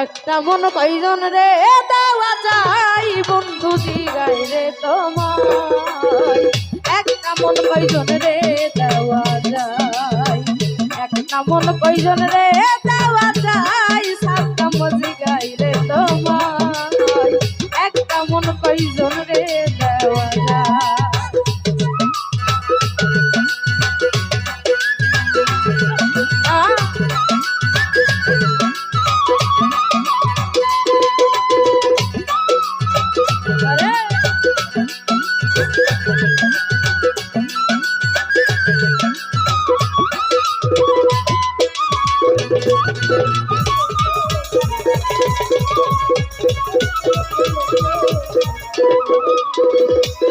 একটা মন কয়জন রে? দেওয়া চাই, বন্ধু জিগাই রে তোমার একটা মন কয়জন রে? দেওয়া যায় একটা মন কয়জন রে? দেওয়া চাই সাতটা মজিগাই রে তোমার একটা মন কয়জন রে?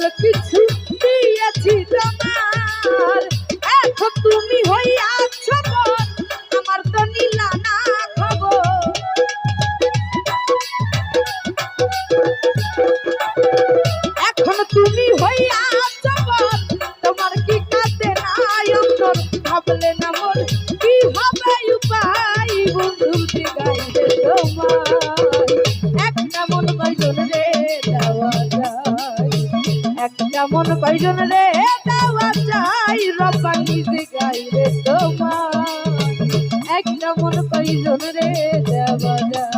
সকল কিছু দিয়েছি তোমার। এখন তুমি হইয়াছ আমার তো নীলা না খবর। এখন তুমি হইয়াছ তোমার কি কাঁদে নাই অন্তর? ভাবলে কয়জন রে দেওয়া যায় রব্বানি গাই রে তোমার? একটা মন প্রয়োজন রে দেওয়া যায়।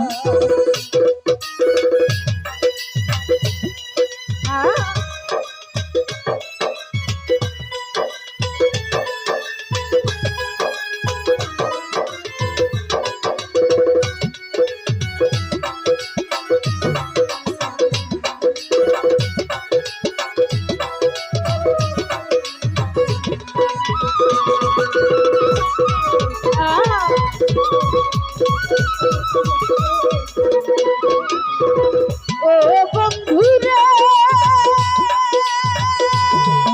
Yeah.